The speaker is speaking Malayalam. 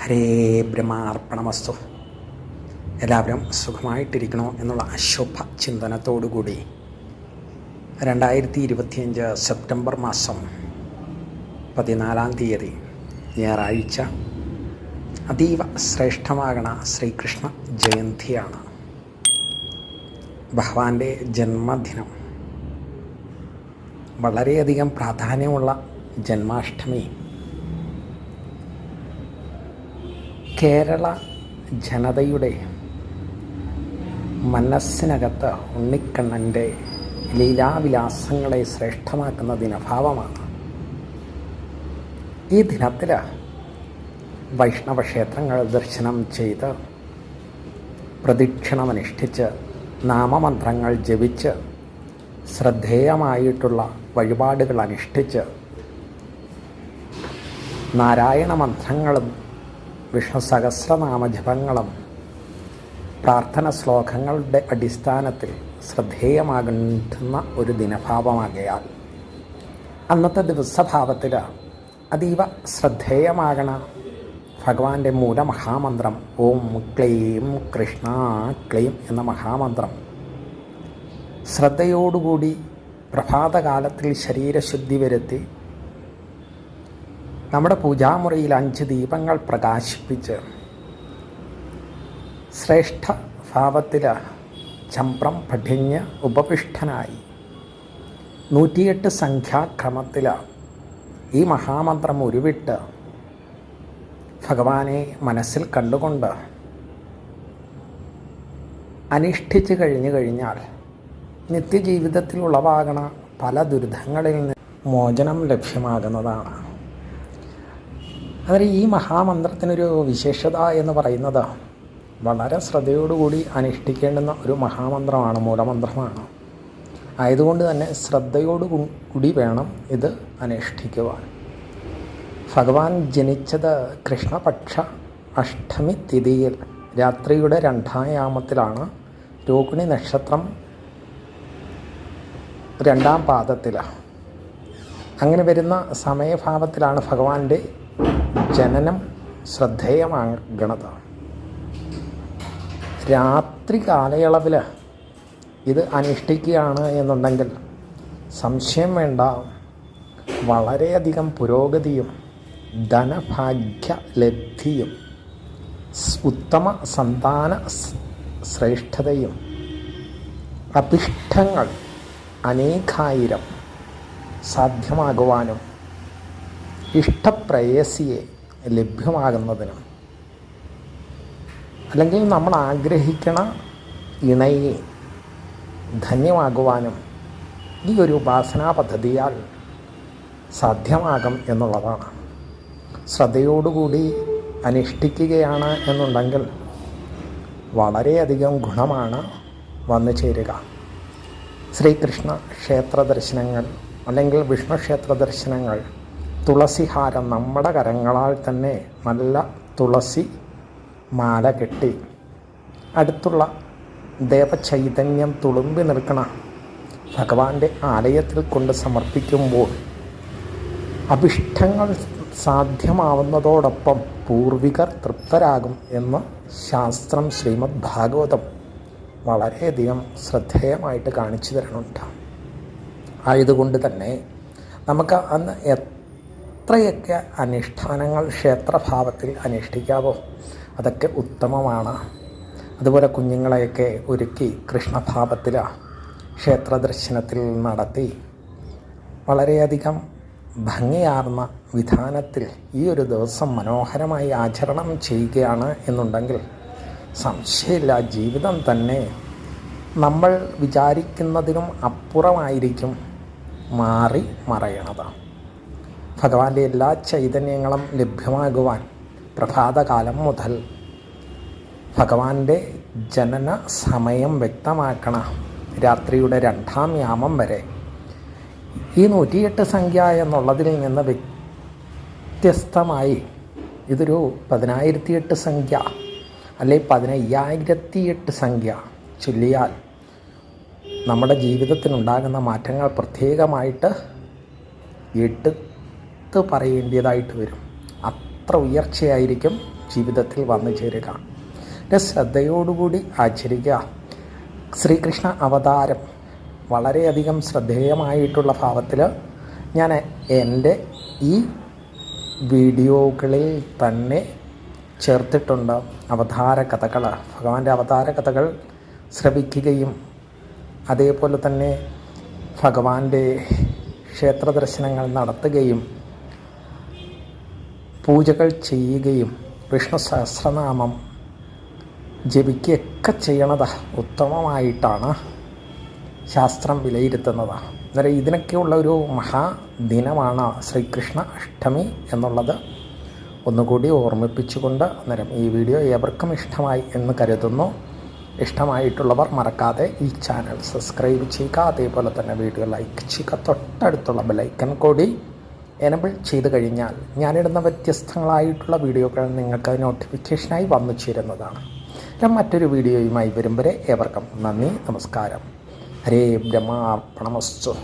ഹരേ ബ്രഹ്മാർപ്പണമസ്തു എല്ലാവരും സുഖമായിട്ടിരിക്കണോ എന്നുള്ള അശുഭ ചിന്തനത്തോടുകൂടി രണ്ടായിരത്തി ഇരുപത്തിയഞ്ച് സെപ്റ്റംബർ മാസം പതിനാലാം തീയതി ഞായറാഴ്ച അതീവ ശ്രേഷ്ഠമാകണ ശ്രീകൃഷ്ണ ജയന്തിയാണ്. ഭഗവാന്റെ ജന്മദിനം. വളരെയധികം പ്രാധാന്യമുള്ള ജന്മാഷ്ടമി കേരള ജനതയുടെ മനസ്സിനകത്ത് ഉണ്ണിക്കണ്ണന്റെ ലീലാവിലാസങ്ങളെ ശ്രേഷ്ഠമാക്കുന്ന ദിനഭാവമാണ്. ഈ ദിനത്തിൽ വൈഷ്ണവ ക്ഷേത്രങ്ങൾ ദർശനം ചെയ്ത് പ്രദക്ഷിണമനുഷ്ഠിച്ച് നാമമന്ത്രങ്ങൾ ജപിച്ച് ശ്രദ്ധേയമായിട്ടുള്ള വഴിപാടുകൾ അനുഷ്ഠിച്ച് നാരായണ മന്ത്രങ്ങളും വിഷ്ണു സഹസ്രനാമ ജപങ്ങളും പ്രാർത്ഥന ശ്ലോകങ്ങളുടെ അടിസ്ഥാനത്തിൽ ശ്രദ്ധേയമാകുന്ന ഒരു ദിനഭാവമാകയാൽ അന്നത്തെ ദിവസഭാവത്തിൽ അതീവ ശ്രദ്ധേയമാകണ ഭഗവാന്റെ മൂലമഹാമന്ത്രം ഓം ക്ലീം കൃഷ്ണ ക്ലീം എന്ന മഹാമന്ത്രം ശ്രദ്ധയോടുകൂടി പ്രഭാതകാലത്തിൽ ശരീരശുദ്ധി വരുത്തി നമ്മുടെ പൂജാമുറിയിൽ അഞ്ച് ദീപങ്ങൾ പ്രകാശിപ്പിച്ച് ശ്രേഷ്ഠ ഭാവത്തിൽ ചമ്പ്രം പഠിഞ്ഞ് ഉപവിഷ്ടനായി നൂറ്റിയെട്ട് സംഖ്യാക്രമത്തിൽ ഈ മഹാമന്ത്രം ഉരുവിട്ട് ഭഗവാനെ മനസ്സിൽ കണ്ടുകൊണ്ട് അനുഷ്ഠിച്ച് കഴിഞ്ഞു കഴിഞ്ഞാൽ നിത്യജീവിതത്തിൽ ഉളവാകണ പല ദുരിതങ്ങളിൽ നിന്ന് മോചനം ലഭ്യമാകുന്നതാണ്. അതിൽ ഈ മഹാമന്ത്രത്തിനൊരു വിശേഷത എന്ന് പറയുന്നത് വളരെ ശ്രദ്ധയോടുകൂടി അനുഷ്ഠിക്കേണ്ടുന്ന ഒരു മഹാമന്ത്രമാണ് മൂലമന്ത്രമാണ്. ആയതുകൊണ്ട് തന്നെ ശ്രദ്ധയോടു കൂടി വേണം ഇത് അനുഷ്ഠിക്കുവാൻ. ഭഗവാൻ ജനിച്ചത് കൃഷ്ണപക്ഷ അഷ്ടമി തിഥിയിൽ രാത്രിയുടെ രണ്ടായാമത്തിലാണ്. രോഹിണി നക്ഷത്രം രണ്ടാം പാദത്തിലാണ്. അങ്ങനെ വരുന്ന സമയഭാവത്തിലാണ് ഭഗവാന്റെ ജനനം ശ്രദ്ധേയമാകണത് രാത്രി കാലയളവിൽ ഇത് അനുഷ്ഠിക്കുകയാണ് എന്നുണ്ടെങ്കിൽ സംശയം വേണ്ട. വളരെയധികം പുരോഗതിയും ധനഭാഗ്യ ലബ്ധിയും ഉത്തമ സന്താന ശ്രേഷ്ഠതയും അഭിഷ്ടങ്ങൾ അനേകായിരം സാധ്യമാകുവാനും ഇഷ്ടപ്രേയസിയെ ലഭ്യമാകുന്നതിനും അല്ലെങ്കിൽ നമ്മൾ ആഗ്രഹിക്കണ ഇണയെ ധന്യമാകുവാനും ഈ ഒരു ഉപാസനാ പദ്ധതിയാൽ സാധ്യമാകും എന്നുള്ളതാണ്. ശ്രദ്ധയോടുകൂടി അനുഷ്ഠിക്കുകയാണ് എന്നുണ്ടെങ്കിൽ വളരെയധികം ഗുണമാണ് വന്നു ചേരുക. ശ്രീകൃഷ്ണ ക്ഷേത്ര ദർശനങ്ങൾ അല്ലെങ്കിൽ വിഷ്ണു ക്ഷേത്ര ദർശനങ്ങൾ തുളസിഹാരം നമ്മുടെ കരങ്ങളാൽ തന്നെ നല്ല തുളസി മാല കെട്ടി. അടുത്തുള്ള ദേവചൈതന്യം തുളുമ്പി നിൽക്കണ ഭഗവാന്റെ ആലയത്തിൽ കൊണ്ട് സമർപ്പിക്കുമ്പോൾ അഭിഷ്ടങ്ങൾ സാധ്യമാവുന്നതോടൊപ്പം പൂർവികർ തൃപ്തരാകും എന്ന് ശാസ്ത്രം ശ്രീമദ് ഭാഗവതം വളരെയധികം ശ്രദ്ധേയമായിട്ട് കാണിച്ചു തരണുണ്ട്. ആയതുകൊണ്ട് തന്നെ നമുക്ക് അന്ന് എത്രയൊക്കെ അനുഷ്ഠാനങ്ങൾ ക്ഷേത്രഭാവത്തിൽ അനുഷ്ഠിക്കാവോ? അതൊക്കെ ഉത്തമമാണ്. അതുപോലെ കുഞ്ഞുങ്ങളെയൊക്കെ ഒരുക്കി കൃഷ്ണഭാവത്തിൽ ക്ഷേത്ര ദർശനത്തിൽ നടത്തി. വളരെയധികം ഭംഗിയാർന്ന വിധാനത്തിൽ ഈ ഒരു ദിവസം മനോഹരമായി ആചരണം ചെയ്യുകയാണ് എന്നുണ്ടെങ്കിൽ സംശയമില്ല. ജീവിതം തന്നെ നമ്മൾ വിചാരിക്കുന്നതിനും അപ്പുറമായിരിക്കും മാറി മറയണത്. ഭഗവാന്റെ എല്ലാ ചൈതന്യങ്ങളും ലഭ്യമാകുവാൻ പ്രഭാതകാലം മുതൽ ഭഗവാന്റെ ജനന സമയം വ്യക്തമാക്കണ രാത്രിയുടെ രണ്ടാം യാമം വരെ. ഈ നൂറ്റിയെട്ട് സംഖ്യ എന്നുള്ളതിൽ നിന്ന് വ്യത്യസ്തമായി ഇതൊരു പതിനായിരത്തി എട്ട് സംഖ്യ അല്ലെ പതിനയ്യായിരത്തി എട്ട് സംഖ്യ ചൊല്ലിയാൽ നമ്മുടെ ജീവിതത്തിനുണ്ടാകുന്ന മാറ്റങ്ങൾ പ്രത്യേകമായിട്ട് എടുത്ത് പറയേണ്ടതായിട്ട് വരും. അത്ര ഉയർച്ചയായിരിക്കും ജീവിതത്തിൽ വന്നു ചേരുക. എന്റെ ശ്രദ്ധയോടുകൂടി ആചരിക്കുക. ശ്രീകൃഷ്ണ അവതാരം വളരെയധികം ശ്രദ്ധേയമായിട്ടുള്ള ഭാവത്തിൽ ഞാൻ എന്റെ ഈ വീഡിയോകളിൽ തന്നെ ചേർത്തിട്ടുണ്ട് അവതാര കഥകൾ. ഭഗവാന്റെ അവതാര കഥകൾ ശ്രവിക്കുകയും അതേപോലെ തന്നെ ഭഗവാന്റെ ക്ഷേത്ര ദർശനങ്ങൾ നടത്തുകയും പൂജകൾ ചെയ്യുകയും വിഷ്ണു സഹസ്രനാമം ജപിക്കുകയൊക്കെ ചെയ്യണത് ഉത്തമമായിട്ടാണ് ശാസ്ത്രം വിലയിരുത്തുന്നത്. അന്നേരം ഇതിനൊക്കെയുള്ള ഒരു മഹാദിനമാണ് ശ്രീകൃഷ്ണ അഷ്ടമി എന്നുള്ളത്. ഒന്നുകൂടി ഓർമ്മിപ്പിച്ചുകൊണ്ട് അന്നേരം ഈ വീഡിയോ ഏവർക്കും ഇഷ്ടമായി എന്ന് കരുതുന്നു. ഇഷ്ടമായിട്ടുള്ളവർ മറക്കാതെ ഈ ചാനൽ സബ്സ്ക്രൈബ് ചെയ്യുക. അതേപോലെ തന്നെ വീഡിയോ ലൈക്ക് ചെയ്യുക. തൊട്ടടുത്തുള്ള ബെലൈക്കൻ കൂടി എനബിൾ ചെയ്ത് കഴിഞ്ഞാൽ ഞാനിടുന്ന വ്യത്യസ്തങ്ങളായിട്ടുള്ള വീഡിയോകൾ നിങ്ങൾക്ക് നോട്ടിഫിക്കേഷനായി വന്നു ചേരുന്നതാണ്. ഞാൻ മറ്റൊരു വീഡിയോയുമായി വരും വരെ ഏവർക്കും നന്ദി നമസ്കാരം. ഹരേ ബ്രഹ്മാർപ്പണമസ്തു.